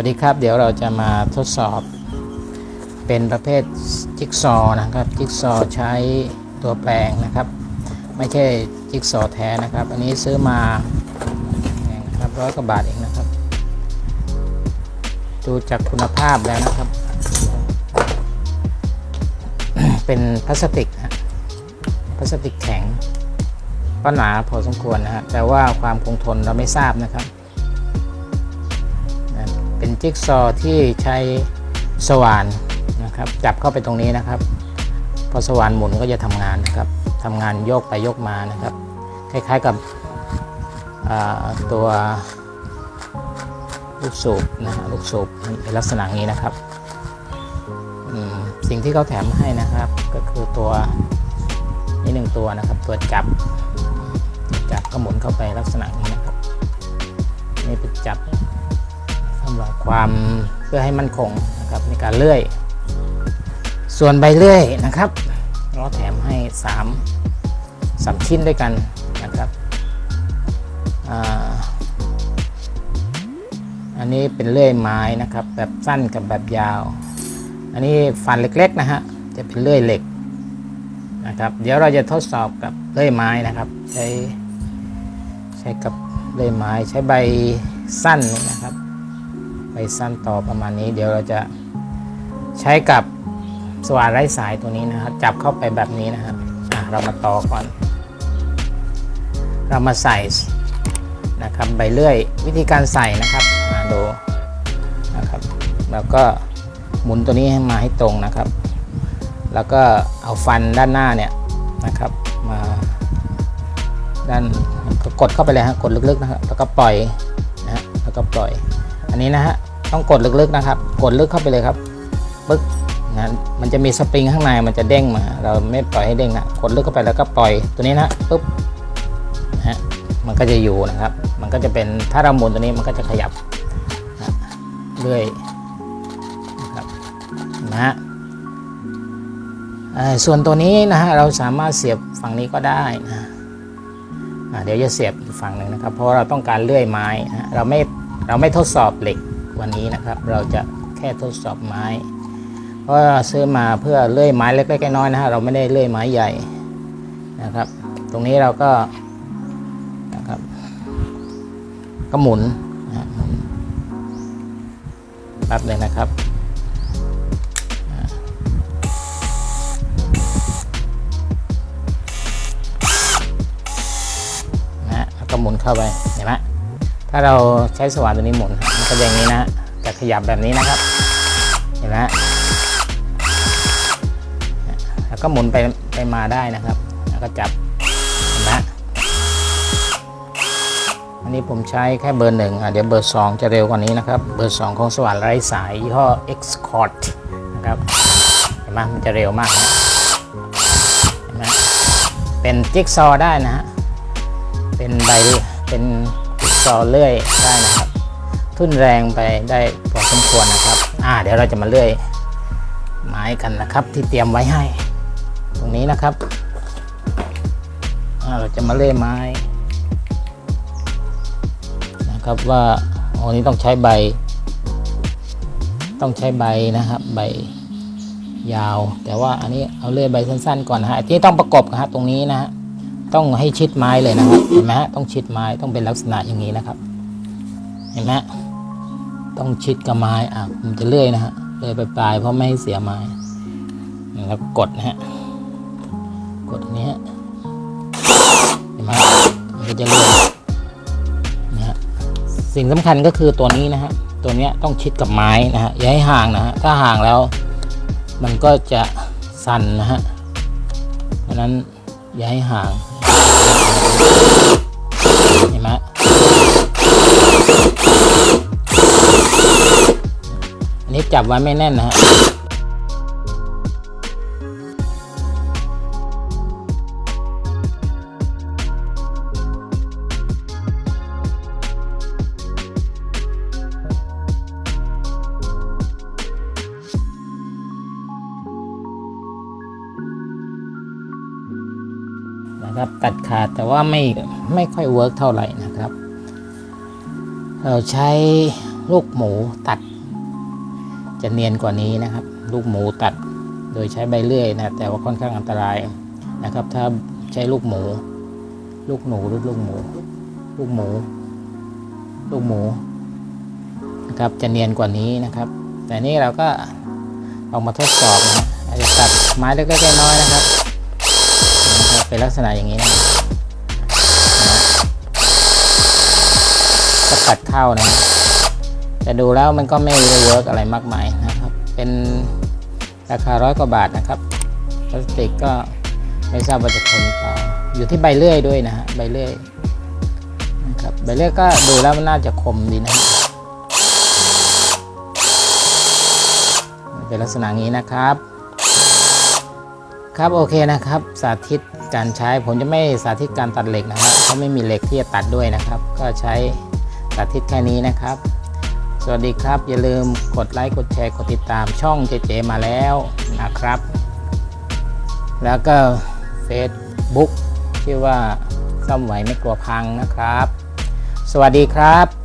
วัสดีครับ เดี๋ยวเราจะมาทดสอบ เป็นประเภทจิ๊กซอว์นะครับ จิ๊กซอว์ใช้ตัวแปลงนะครับ ไม่ใช่จิ๊กซอว์แท้นะครับ อันนี้ซื้อมานะครับร้อยกว่าบาทเองนะครับ ดูจากคุณภาพแล้วนะครับ เป็นพลาสติกฮะพลาสติกแข็งก็หนาพอสมควรนะฮะแต่ว่าความคงทนเราไม่ทราบนะครับ จิ๊กซอว์ที่ใช้สว่านนะครับจับเข้าไปตรงนี้นะครับ พอสว่านหมุนก็จะทำงานนะครับทำงานโยกไปโยกมานะครับ คล้ายๆกับตัวลูกสูบนะฮะลูกสูบเป็นลักษณะนี้นะครับสิ่งที่เขาแถมให้นะครับ ก็คือตัวนี่หนึ่งตัวนะครับตัวจับจับก็หมุนเข้าไปลักษณะนี้นะครับนี่เป็นจับ สำหรับความเพื่อให้มั่นคงนะครับในการเลื่อย ส่วนใบเลื่อยนะครับเราแถมให้ 3 3 ชิ้นด้วยกันนะครับอันนี้เป็นเลื่อยไม้นะครับ แบบสั้นกับแบบยาว อันนี้ฟันเล็กๆนะฮะจะเป็นเลื่อยเหล็กนะครับ เดี๋ยวเราจะทดสอบกับเลื่อยไม้นะครับ ใช้ใช้กับเลื่อยไม้ใช้ใบสั้นนะครับ ไปสั้นต่อประมาณนี้ เดี๋ยวเราจะใช้กับสว่านไร้สายตัวนี้นะครับ จับเข้าไปแบบนี้นะครับเรามาต่อก่อน เรามาใส่นะครับใบเลื่อยวิธีการใส่นะครับมาดูนะครับ แล้วก็หมุนตัวนี้ให้มาให้ตรงนะครับ แล้วก็เอาฟันด้านหน้าเนี่ยนะครับมาด้านก็กดเข้าไปเลยฮะกดลึกๆนะครับแล้วก็ปล่อยนะฮะแล้วก็ปล่อย อันนี้นะฮะ ต้องกดลึกๆนะครับ กดลึกเข้าไปเลยครับปึ๊กนะมันจะมีสปริงข้างในมันจะเด้งมา เราไม่ปล่อยให้เด้งนะกดลึกเข้าไปแล้วก็ปล่อยตัวนี้นะปึ๊บนะฮะมันก็จะอยู่นะครับ มันก็จะเป็นถ้าเราหมุนตัวนี้มันก็จะขยับนะเรื่อยนะครับนะฮะส่วนตัวนี้นะฮะเราสามารถเสียบฝั่งนี้ก็ได้นะเดี๋ยวจะเสียบอีกฝั่งหนึ่งนะครับ เพราะเราต้องการเลื่อยไม้นะเราไม่เราไม่ทดสอบเหล็ก วันนี้นะครับ เราจะแค่ทดสอบไม้ เพราะซื้อมาเพื่อเลื่อยไม้เล็กๆน้อยๆนะฮะเราไม่ได้เลื่อยไม้ใหญ่นะครับ ตรงนี้เราก็นะครับก็หมุนนะฮะหมุนแป๊บเลยนะครับนะแล้วก็หมุนเข้าไปเห็นไหมถ้าเราใช้สว่านตัวนี้หมุน ก็อย่างนี้นะจะขยับแบบนี้นะครับเห็นไหมแล้วก็หมุนไปไปมาได้นะครับ แล้วก็จับเห็นไหมอันนี้ผมใช้แค่เบอร์หนึ่งอะเดี๋ยวเบอร์สองจะเร็วกว่านี้นะครับ เบอร์สองของสว่านไร้สายยี่ห้อ Excort นะครับเห็นไหมมันจะเร็วมากนะเห็นไหมเป็นจิ๊กซอว์ได้นะฮะเป็นใบเป็นจิ๊กซอว์เลื่อยได้นะครับ ทุ่นแรงไปได้พอสมควรนะครับ อ่า เดี๋ยวเราจะมาเลื่อยไม้กันนะครับ ที่เตรียมไว้ให้ ตรงนี้นะครับ อ่า เราจะมาเลื่อยไม้ นะครับว่าโอ้นี้ต้องใช้ใบ ต้องใช้ใบนะครับ ใบยาว แต่ว่าอันนี้เอาเลื่อยใบสั้น ๆ ก่อนนะฮะที่ต้องประกบนะฮะตรงนี้นะฮะต้องให้ชิดไม้เลยนะครับเห็นไหมฮะต้องชิดไม้ต้องเป็นลักษณะอย่างนี้นะครับ เห็นไหม ต้องชิดกับไม้อะผมจะเลื่อยนะฮะเลื่อยไปปลายๆเพราะไม่ให้เสียไม้แล้วกดนะฮะกดตรงนี้ฮะเห็นไหมมันก็จะเลื่อยนะฮะสิ่งสำคัญก็คือตัวนี้นะฮะตัวเนี้ยต้องชิดกับไม้นะฮะอย่าให้ห่างนะฮะถ้าห่างแล้ว มันก็จะสั่นนะฮะเพราะฉะนั้นอย่าให้ห่างเห็นไหมอั นนี้จับไว้ไม่แน่นนะฮะนะครับตัดขาดแต่ว่าไม่ไม่ค่อยเวิร์กเท่าไหร่นะครับ เราใช้ลูกหมูตัด จะเนียนกว่านี้นะครับ ลูกหมูตัดโดยใช้ใบเลื่อยนะแต่ว่าค่อนข้างอันตรายนะครับ ถ้าใช้ลูกหมู ลูกหนูหรือลูกหมู ลูกหมู ลูกหมูนะครับจะเนียนกว่านี้นะครับ แต่นี่เราก็ลองมาทดสอบนะอาจจะตัดไม้เล็กๆน้อยๆนะครับนะครับ เป็นลักษณะอย่างนี้นะนะก็ตัดเข้านะ แต่ดูแล้วมันก็ไม่ได้เวิร์กอะไรมากมายนะครับ เป็นราคาร้อยกว่าบาทนะครับพลาสติกก็ไม่ทราบว่าจะทนเปล่าอยู่ที่ใบเลื่อยด้วยนะฮะใบเลื่อยนะครับใบเลื่อยก็ดูแล้วมันน่าจะคมดีนะเป็นลักษณะนี้นะครับ ครับโอเคนะครับ สาธิตการใช้ผมจะไม่สาธิตการตัดเหล็กนะครับเพราะไม่มีเหล็กที่จะตัดด้วยนะครับ ก็ใช้สาธิตแค่นี้นะครับ วัสดีครับ อย่าลืมกดไลค์กดแชร์กดติดตามช่องเจเจมาแล้วนะครับ แล้วก็ Facebook ชื่อว่าซ่อมไหวไม่กลัวพังนะครับ สวัสดีครับ